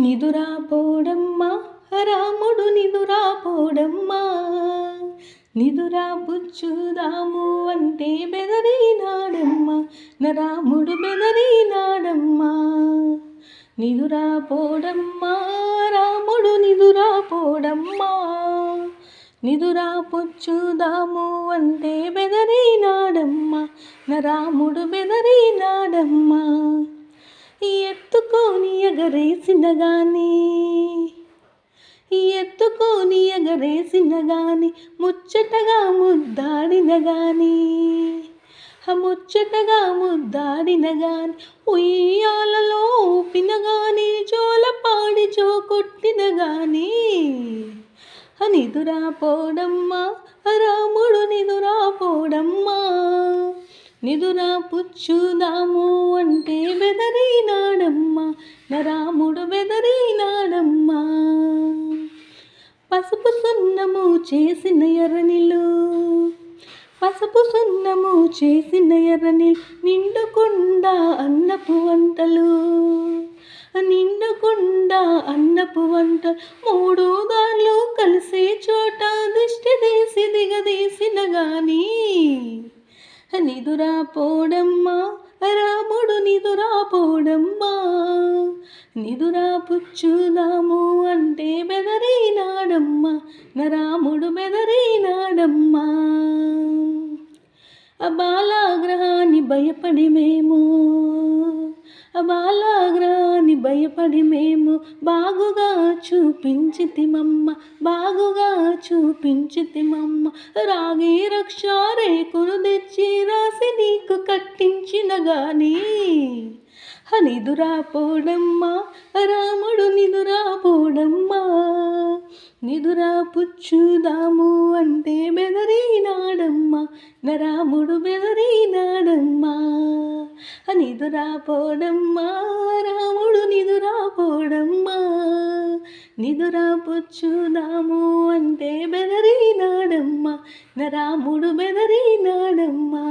నిదురా పోడమ్మా రాముడు నిదురా పోడమ్మా. నిదురా పుచ్చుదాము అంటే బెదరినాడమ్మా నా రాముడు బెదరినాడమ్మా నిదురా పోడమ్మా రాముడు నిదురా పోడమ్మా. నిదురా పుచ్చుదాము అంటే బెదరినాడమ్మా నా రాముడు బెదరినాడమ్మా ఎత్తుకొని ఎగరేసిన గాని ఎత్తుకొని ఎగరేసిన గాని ముచ్చటగా ముద్దాడిన గాని ముచ్చటగా ముద్దాడిన గాని ఉయ్యాలలో ఊపిన గాని జోలపాడి జో కొట్టిన గాని నిదురా పోడమ్మా రాముడు నిదురా పోడమ్మా నిదురా పుచ్చుదాము అంటే బెద రాముడు రాముడు బెదరినాడమ్మా పసుపు సున్నము చేసిన ఎర్రనిలు పసుపు సున్నము చేసిన ఎర్రని నిండుకుండా అన్నపు వంటలు. నిండుకుండా అన్నపు వంట మూడు దారులు కలిసే చోట దిష్టి తీసి దిగదీసిన గాని. నిదురా పోడమ్మా నిదురా పుచ్చుదాము అంటే బెదరినాడమ్మా. నరాముడు రాముడు అబాలాగ్రహాన్ని బాలాగ్రహాన్ని భయపడి మేము. బాలాగ్రహాన్ని భయపడి మేము. బాగుగా చూపించితిమమ్మ బాగుగా చూపించితిమమ్మ. రాగి రక్ష రేకును తెచ్చి రాసి నీకు కట్టించిన గానీ నిదురా పోడమ్మా రాముడు నిదురా పోడమ్మా నిదురా పుచ్చుదాము అంటే బెదరీనాడమ్మా నరాముడు బెదరీనాడమ్మా. నిదురా పోడమ్మా రాముడు నిదురా పోడమ్మా నిదురా పుచ్చుదాము అంటే బెదరీనాడమ్మా నరాముడు బెదరీనాడమ్మా.